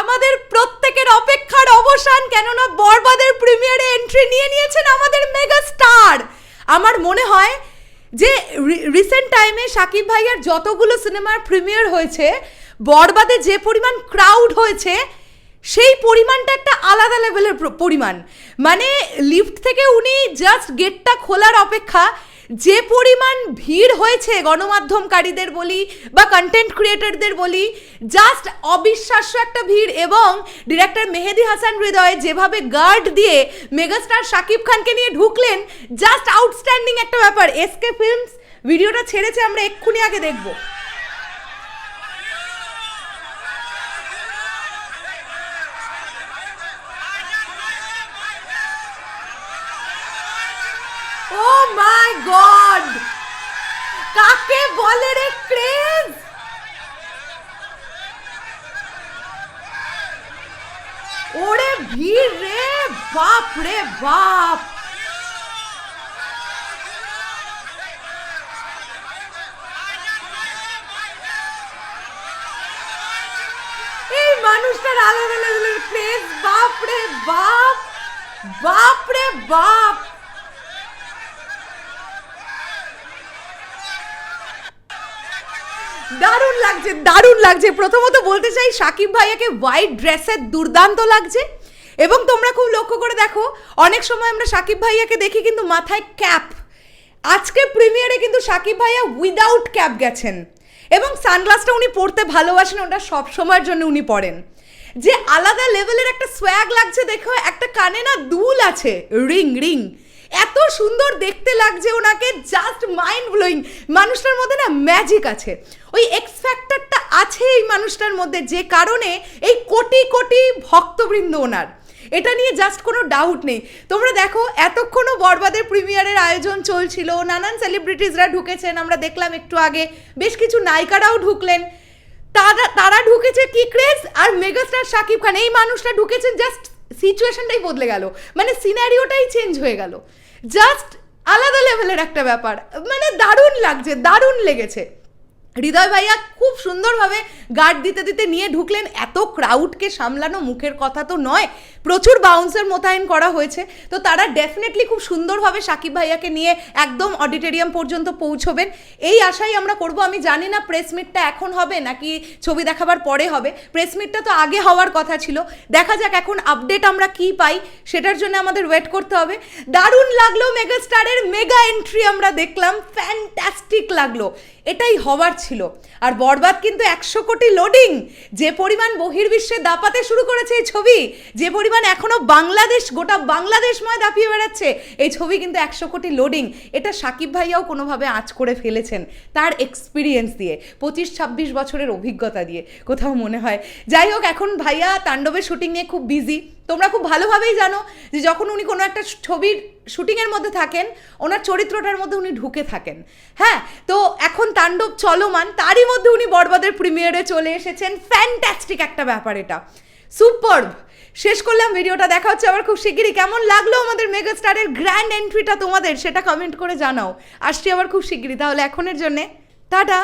আমাদের প্রত্যেকের অপেক্ষার অবসান কেননা বরবাদের প্রিমিয়ারে এন্ট্রি নিয়ে নিয়েছেন আমাদের মেগা স্টার আমার মনে হয় যে রিসেন্ট টাইমে সাকিব ভাইয়ার যতগুলো সিনেমার প্রিমিয়ার হয়েছে, বরবাদে যে পরিমাণ ক্রাউড হয়েছে, সেই পরিমাণটা একটা আলাদা লেভেলের পরিমাণ। মানে লিফট থেকে উনি জাস্ট গেটটা খোলার অপেক্ষা যে পরিমাণ ভিড় হয়েছে গণমাধ্যমকারীদের বলি বা কন্টেন্ট ক্রিয়েটারদের বলি জাস্ট অবিশ্বাস্য একটা ভিড় এবং ডিরেক্টর মেহেদি হাসান হৃদয় যেভাবে গার্ড দিয়ে মেগাস্টার শাকিব খানকে নিয়ে ঢুকলেন জাস্ট আউটস্ট্যান্ডিং একটা ব্যাপার। এসকে ফিল্মস ভিডিওটা ছেড়েছে, আমরা এক্ষুনি আগে দেখব। Oh my god! কাকে বলে রে ক্রেজ? ওরে ভিড় রে বাপ রে বাপ! এই মানুষটার আলাদা লেভেলের ক্রেজ। বাপ রে বাপ! বাপ রে বাপ! দারুণ লাগছে দারুণ লাগছে। প্রথমত বলতে চাই, সাকিব ভাইয়াকে হোয়াইট ড্রেসের দুর্দান্ত লাগছে। এবং তোমরা খুব লক্ষ্য করে দেখো, অনেক সময় আমরা সাকিব ভাইয়াকে দেখি কিন্তু মাথায় ক্যাপ আজকে প্রিমিয়ারে কিন্তু সাকিব ভাইয়া উইদাউট ক্যাপ গেছেন। এবং সানগ্লাসটা উনি পরতে ভালোবাসেন, ওটা সব সময়ের জন্য উনি পরেন। যে আলাদা লেভেলের একটা সোয়াগ লাগছে, দেখো, একটা কানে না দুল আছে রিং রিং এত সুন্দর দেখতে লাগছে ওনাকে জাস্ট মাইন্ড ব্লোয়িং মানুষটার মধ্যে না ম্যাজিক আছে। ওই এক্স ফ্যাক্টরটা আছে এই মানুষটার মধ্যে, যে কারণে এই কোটি কোটি ভক্তবৃন্দ ওনার। এটা নিয়ে জাস্ট কোনো ডাউট নেই। তোমরা দেখো, এতক্ষণও বরবাদের প্রিমিয়ারের আয়োজন চলছিল, নানান সেলিব্রিটিসরা ঢুকেছেন, আমরা দেখলাম একটু আগে, বেশ কিছু নায়িকারাও ঢুকলেন। তারা তারা ঢুকেছে কি ক্রেজ আর মেগাস্টার শাকিব খান, এই মানুষটা ঢুকেছেন জাস্ট সিচুয়েশনটাই বদলে গেল। মানে সিনারিওটাই চেঞ্জ হয়ে গেল। জাস্ট আলাদা লেভেলের একটা ব্যাপার। মানে দারুণ লাগছে, দারুণ লেগেছে। হৃদয় ভাইয়া খুব সুন্দরভাবে গার্ড দিতে দিতে নিয়ে ঢুকলেন। এত ক্রাউডকে সামলানো মুখের কথা তো নয়, প্রচুর বাউন্সার মোতায়েন করা হয়েছে। তো তারা ডেফিনেটলি খুব সুন্দরভাবে সাকিব ভাইয়াকে নিয়ে একদম অডিটোরিয়াম পর্যন্ত পৌঁছবেন। এই আশাই আমরা করব। আমি জানি না প্রেস মিটটা এখন হবে নাকি ছবি দেখাবার পরে হবে। প্রেস মিটটা তো আগে হওয়ার কথা ছিল। দেখা যাক এখন আপডেট আমরা কি পাই, সেটার জন্য আমাদের ওয়েট করতে হবে। দারুণ লাগল মেগা স্টারের মেগা এন্ট্রি আমরা দেখলাম। ফ্যান্টাস্টিক লাগল। এটাই হওয়ার ছিল। আর বরবাদ কিন্তু একশো কোটি লোডিং যে পরিমাণ বহির্বিশ্বে দাপাতে শুরু করেছে এই ছবি, যে পরিমাণ এখনও বাংলাদেশ, গোটা বাংলাদেশময় দাপিয়ে বেড়াচ্ছে, এই ছবি কিন্তু একশো কোটি লোডিং এটা সাকিব ভাইয়াও কোনোভাবে আঁচ করে ফেলেছেন তার এক্সপিরিয়েন্স দিয়ে, পঁচিশ, ছাব্বিশ বছরের অভিজ্ঞতা দিয়ে, কোথাও মনে হয়। যাই হোক, এখন ভাইয়া তাণ্ডবের শুটিং নিয়ে খুব বিজি তোমরা খুব ভালোভাবেই জানো যে যখন উনি কোনো একটা ছবির শুটিংয়ের মধ্যে থাকেন, ওনার চরিত্রটার মধ্যে উনি ঢুকে থাকেন। হ্যাঁ তো এখন তাণ্ডব চলমান, তারই মধ্যে উনি বরবাদের প্রিমিয়ারে চলে এসেছেন। ফ্যান্টাস্টিক একটা ব্যাপার এটা। সুপারব শেষ করলাম ভিডিওটা, দেখা হচ্ছে আবার খুব শিগগিরই। কেমন লাগল আমাদের মেগা স্টারের গ্র্যান্ড এন্ট্রিটা তোমাদের, সেটা কমেন্ট করে জানাও। আসছি আবার খুব শিগগিরই, তাহলে এখনের জন্যে, টাটা!